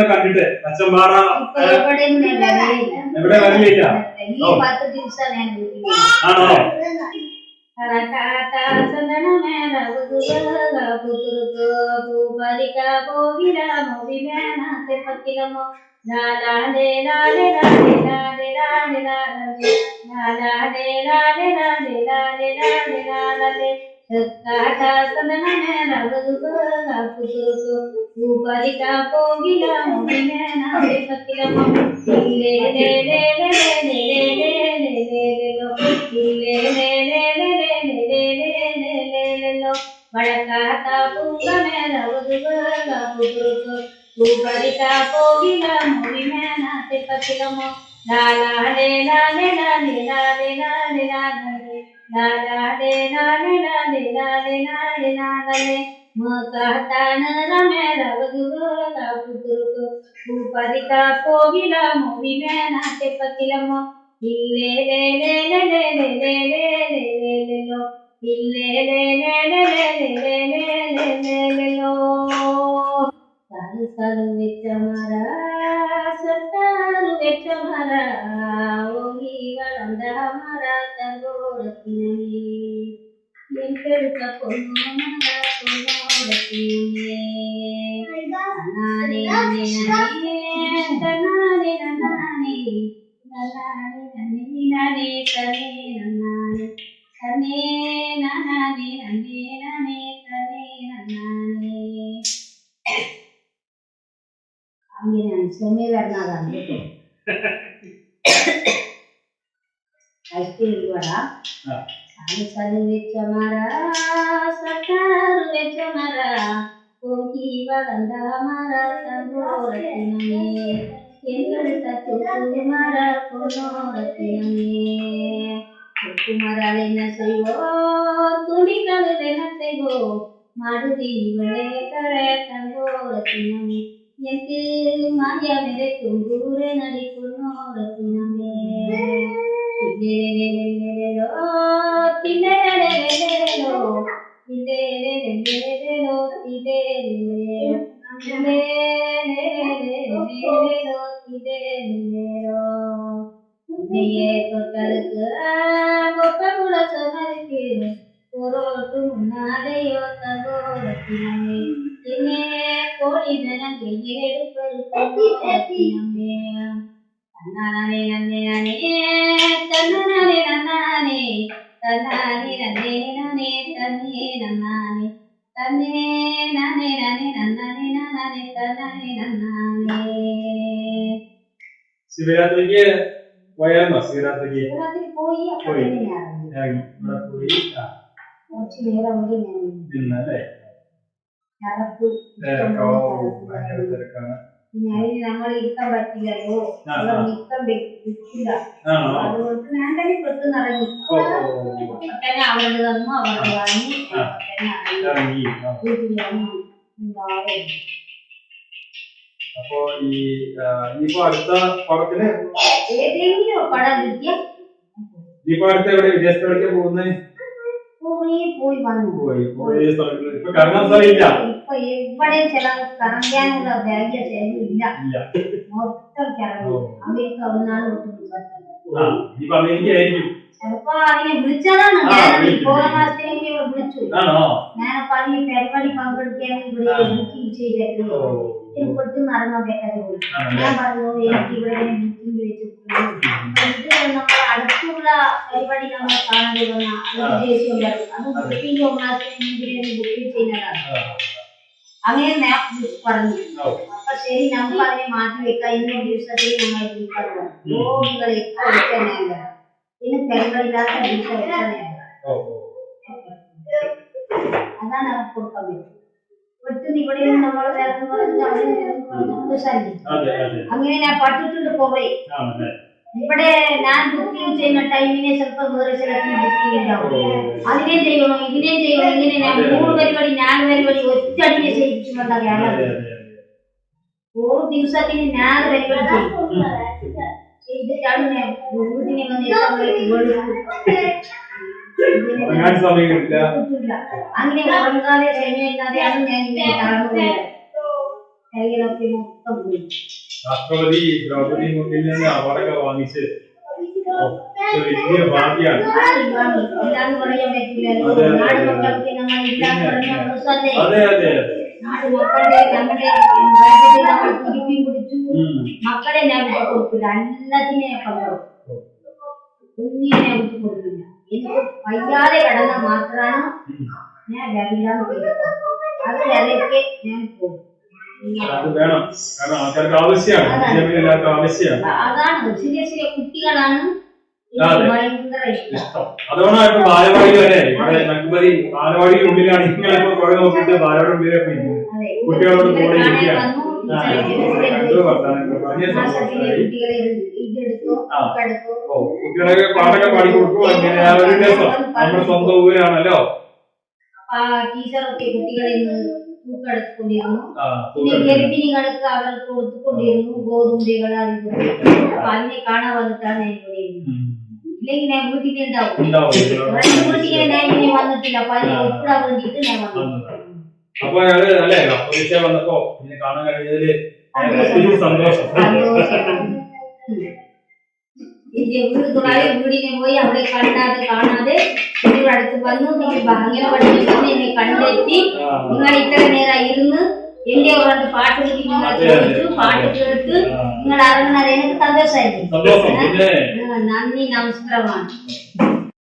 ഒക്കെ കണ്ടിട്ട് അച്ഛൻപാട എവിടെ വരലില്ല ആണോ ോ ലാലേ ఉపరిక పోగిల ಬಳಕಾತ ಪುಂಗ ಮೇಲ ಒದುಗು ఉపరిక పోగిల మురి మేన लाडाले लाडे लाडे लाडे लाडे लाडले मकातान रमे रवगुरु कापुदुरुगु उपरिका पोगिल मोवी मेनाटे पकिलमो इल्ले ले ले ले ले ले ले ले ले ले ले लो इल्ले ले ले ले ले ले ले ले ले ले लो सारु सारु विचमरा ಕೆಟ್ಟ ಮರ ಓಹಿಗಳೊಂದ ಮರ ತಗೋಡತೀನಿ ಎಂಟೆಡುಕ ಕೊಲ್ಲೋ ಮರ ಕೊಲ್ಲೋಡತೀನಿ ನಾನೇ ನಾನೇ ನಾನೇ ನಾನೇ ನಾನೇ ಕಲೆ ನಾನೇ ಕಲೆ ನಾನೇ ನಾನೇ ನಾನೇ ಕಲೆ ನಾನೇ അങ്ങനെ സുമി വരണതാണ് കേട്ടോ ஐஸ்கிரீம் வேணா சாமி வெச்ச மாறா சட்டாரு வெச்ச மாறா பொங்கி வளர்ந்த மாறா சங்கோரத்தினமே எங்கெடுத்த துப்பு மாறா பொன்னோரத்தினமே என்ன செய்வோம் துணிக்காலில் இவளே கரை தங்கோரத்தினமே Y es que, madre, me dejo, por கோடிதரத்தில் எடுப்பருப்பி சத்தியமே தன்னானே சிவராத்திரிக்கு போயாமா சிவராத்திரிக்கு சிவராத்திரி போய் அப்போ போய் போய் നമ്മൾ ഇരിക്കാൻ പറ്റില്ലല്ലോ ഇരിക്കാൻ പറ്റില്ല അതുകൊണ്ട് ഞാൻ പെട്ടെന്ന് ഇറങ്ങി. തന്നെ അവരുടെ തന്നു അവരുടെ വാങ്ങി ഇറങ്ങി. അപ്പോ ഈ ഇനിയിപ്പോ അടുത്ത പടത്തിന് ഏതെങ്കിലും പടം കിട്ടിയ ഇനിയിപ്പോ അടുത്ത് എവിടെ? വിദേശത്ത് കളിക്കാൻ ಸ್ವಲ್ಪ ಅಲ್ಲಿ ಬಿಡ್ಸಲ್ಲ ನಾನು ಪೌರ್ಣಮಾಸ್ತಿಗೆ ನೀವು ಬಿಡ್ಸು ನಾನು ಪಾಲಿ ಪೆರ್ಪಲಿ ಪಂಪಡ್ಗೆ ಬಿಡಿ ಬುಕ್ಕಿಂಗ್ చేయలేదు నేను పొద్దున్న మరణం పెట్టదు నా వాళ్ళు ఏంటి ఇవ్వడం బుక్కింగ్ వేసి ఆడ അങ്ങനെയുള്ള പരിപാടി നമ്മൾ കാണാതെ വന്ന ദേഷ്യം വരും അത് ബുക്കിംഗ് ഒന്നാക്കിനെങ്കിലും ബുക്കിംഗ് ചെയ്യുന്നതാണ്. അങ്ങനെ ഞാൻ പറഞ്ഞു. അപ്പൊ ശരി നമുക്ക് അതിനെ മാറ്റി വെക്കാം ഇന്ന ദിവസത്തിൽ ഞങ്ങൾ വിളിക്കുന്നു രോഗികൾ എപ്പോൾ വിളിക്കുന്നതല്ല ഇന്ന് തെളിവില്ലാത്ത ദിവസം വെച്ചതല്ല അതാണ് അവർ കൊടുക്കാൻ പറ്റും പെട്ടെന്ന് ഇവിടെ നമ്മൾ വേറെ പറഞ്ഞാൽ അങ്ങനെ ഞാൻ പട്ടിട്ടുണ്ട് കുറേ. ഇവിടെ ഞാൻ ബുക്കിംഗ് ചെയ്യുന്ന ടൈമിനെ ചിലപ്പോൾ വേറെ സ്ഥലത്ത് ബുക്കിംഗ് ഉണ്ടാവും അതിനെ ചെയ്യണം ഇതിനെ ചെയ്യണം ഇങ്ങനെ ഞാൻ മൂന്ന് പരിപാടി നാല് പരിപാടി ഒറ്റടിനെ അതെ അതെ ഓരോ ദിവസത്തിന് നാല് പരിപാടി ചെയ്തിട്ടാണ് ഞാൻ വീട്ടിനെ വന്ന് അങ്ങനെ ഉറങ്ങാതെ ക്ഷമയില്ലാതെയാണ് ഞാൻ ഇങ്ങനെ തളർന്നു කියලා කියනවා තමයි. රාष्ट्रवादी ද්‍රෞපදී මුර්මුගේ අවරක වාමිස ඔක්කොගේ වාදියන්. ඉතින් වරිය මේ කියලා නාටකයක් කියනවා ඉතින් කරනවා මොසනේ. අනේ අනේ ಮಕ್ಕಳೇ ನಮ್ಮನೆ ತಿಪ್ಪಿ ಕುಡಿದು ಮಕ್ಕಳೇ ನೆನಪು ಕೊಡ್ತಿಲ್ಲ ಅನ್ನದಿನೇ ಕೊಟ್ಟರು ಉಣ್ಣಿನೇ ನೆನಪು ಕೊಡ್ತಿಲ್ಲ ಇದು ಕೈಯಾಲೆ ಕಡನ ಮಾತ್ರ ನೇ ಬೆಲ್ಲ ಅದಕ್ಕೆ ನೆನಪು അത് വേണം. കാരണം ആൾക്കാർക്ക് ആവശ്യമാണ്. വിദ്യാഭ്യാസം എല്ലാവർക്കും ആവശ്യമാണ്. അതാണ് ചെറിയ ചെറിയ കുട്ടികളാണ് എനിക്ക് ഇഷ്ടം. അതുകൊണ്ടാണ് ഇപ്പൊ ബാലവാടി വരെ. ഇവിടെ നക്കുമതി ബാലവാടിക്ക് ഉള്ളിലാണ് ഇങ്ങനെ ഇപ്പൊ കുറെ നോക്കിയിട്ട് ബാലവാടി ഇരിക്കുന്നത്. കുട്ടികളോട് കുട്ടികളെ കൂടെ കുട്ടികളൊക്കെ പാട്ടൊക്കെ പാടി കൊടുക്കും അങ്ങനെ ആ ഒരു രസം. നമ്മുടെ സ്വന്തം ഊരാണല്ലോ. ടീച്ചർ ടീച്ചറൊക്കെ തൂക്കെടുത്തുകൊണ്ടിരുന്നു ആ പിന്നെ സൂപ്പർ. ഗർഭിണികൾക്ക് അവർക്ക് കൊടുത്തുകൊണ്ടിരുന്നു ഗോതമ്പുകൾ അത് ഇത്. അപ്പൊ അതിനെ കാണാൻ വന്നിട്ടാണ് ഞാൻ ഇവിടെ ഇരുന്നത് ഉം. ഇല്ലെങ്കിൽ ഞാൻ വീട്ടിലുണ്ടാവും ഉണ്ടാവും വീട്ടിലെ ഞാൻ ഇനി വന്നിട്ടില്ല അപ്പൊ അതിനെ ഒപ്പിടാൻ വേണ്ടിയിട്ട് ഞാൻ വന്നു അപ്പൊ അയാള് അല്ലേ അപ്പൊ വിഷയം വന്നപ്പോ ഇങ്ങനെ കാണാൻ കഴിഞ്ഞതില് ഒത്തിരി സന്തോഷം സന്തോഷം എന്റെ വീട് തുറയെ വീടിനെ പോയി അവിടെ കണ്ടാതെ കാണാതെ ഇവിടെ അടുത്ത് വന്നു നിങ്ങൾ അങ്ങനെ പഠിപ്പിക്കുന്നു എന്നെ കണ്ടെത്തി ആ. നിങ്ങൾ ഇത്ര നേരം ഇരുന്ന് എന്റെ ഒരു പാട്ട് കൂടി നിങ്ങൾ അതെ, അതെ. ചോദിച്ചു പാട്ട് കേട്ട് ആ. നിങ്ങൾ അറിഞ്ഞത് എനിക്ക് സന്തോഷമായിരുന്നു സന്തോഷം പിന്നെ ആ, നന്ദി നമസ്കാരമാണ്